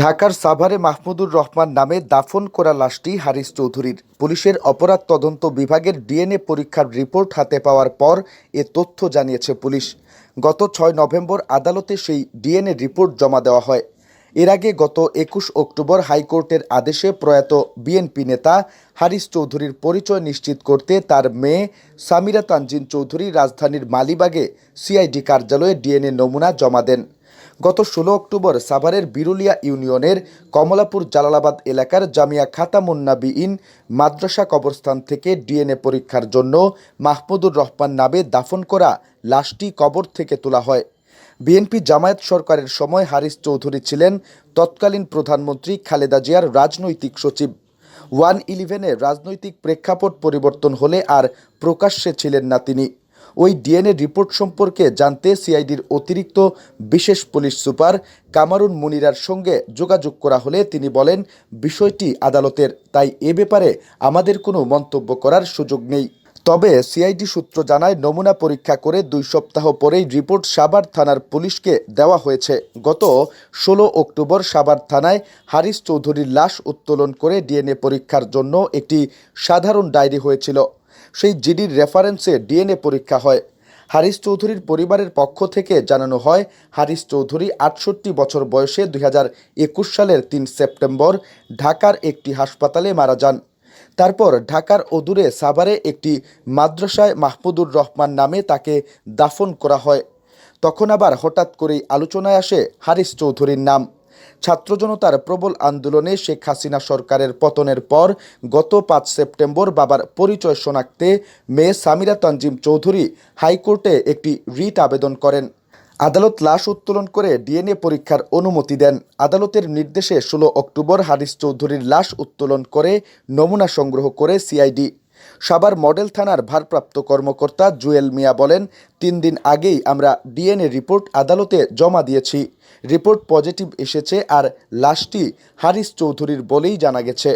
ঢাকার সাভারে মাহমুদুর রহমান নামে দাফন করা লাশটি হারিস চৌধুরীর। পুলিশের অপরাধ তদন্ত বিভাগের ডিএনএ পরীক্ষার রিপোর্ট হাতে পাওয়ার পর এ তথ্য জানিয়েছে পুলিশ। গত ছয় নভেম্বর আদালতে সেই ডিএনএ রিপোর্ট জমা দেওয়া হয়। এর আগে গত একুশ অক্টোবর হাইকোর্টের আদেশে প্রয়াত বিএনপি নেতা হারিস চৌধুরীর পরিচয় নিশ্চিত করতে তার মেয়ে সামিরা তানজিন চৌধুরী রাজধানীর মালিবাগে সিআইডি কার্যালয়ে ডিএনএ নমুনা জমা দেন। গত ষোলো অক্টোবর সাভারের বিরুলিয়া ইউনিয়নের কমলাপুর জালালাবাদ এলাকার জামিয়া খাতামুন্নাবিইন মাদ্রাসা কবরস্থান থেকে ডিএনএ পরীক্ষার জন্য মাহমুদুর রহমান নামে দাফন করা লাশটি কবর থেকে তোলা হয়। বিএনপি জামায়াত সরকারের সময় হারিস চৌধুরী ছিলেন তৎকালীন প্রধানমন্ত্রী খালেদা জিয়ার রাজনৈতিক সচিব। ওয়ান ইলেভেনে রাজনৈতিক প্রেক্ষাপট পরিবর্তন হলে আর প্রকাশ্যে ছিলেন না তিনি। ওই ডিএনএ রিপোর্ট সম্পর্কে জানতে সিআইডির অতিরিক্ত বিশেষ পুলিশ সুপার কামারুন মুনিরার সঙ্গে যোগাযোগ করা হলে তিনি বলেন, বিষয়টি আদালতের, তাই এ ব্যাপারে আমাদের কোনো মন্তব্য করার সুযোগ নেই। তবে সিআইডি সূত্র জানায়, নমুনা পরীক্ষা করে দুই সপ্তাহ পরেই রিপোর্ট সাবার থানার পুলিশকে দেওয়া হয়েছে। গত ষোলো অক্টোবর সাবার থানায় হারিস চৌধুরীর লাশ উত্তোলন করে ডিএনএ পরীক্ষার জন্য একটি সাধারণ ডায়েরি হয়েছিল। সেই জিডির রেফারেন্সে ডিএনএ পরীক্ষা হয়। হারিস চৌধুরীর পরিবারের পক্ষ থেকে জানানো হয়, হারিস চৌধুরী আটষট্টি বছর বয়সে দুই সালের তিন সেপ্টেম্বর ঢাকার একটি হাসপাতালে মারা যান। তারপর ঢাকার অদূরে সাভারে একটি মাদ্রাসায় মাহমুদুর রহমান নামে তাকে দাফন করা হয়। তখন আবার হঠাৎ করেই আলোচনায় আসে হারিস চৌধুরীর নাম। ছাত্র জনতার প্রবল আন্দোলনে শেখ হাসিনা সরকারের পতনের পর গত পাঁচ সেপ্টেম্বর বাবার পরিচয় শনাক্তে মেয়ে সামিরা তানজিম চৌধুরী হাইকোর্টে একটি রিট আবেদন করেন। আদালত লাশ উত্তোলন করে ডিএনএ পরীক্ষার অনুমতি দেন। আদালতের নির্দেশে ষোলো অক্টোবর হারিস চৌধুরীর লাশ উত্তোলন করে নমুনা সংগ্রহ করে সিআইডি সাভার মডেল থানার ভারপ্রাপ্ত কর্মকর্তা জুয়েল মিয়া বলেন, তিন দিন আগেই আমরা ডিএনএ রিপোর্ট আদালতে জমা দিয়েছি। রিপোর্ট পজিটিভ এসেছে আর লাশটি হারিস চৌধুরীর বলেই জানা গেছে।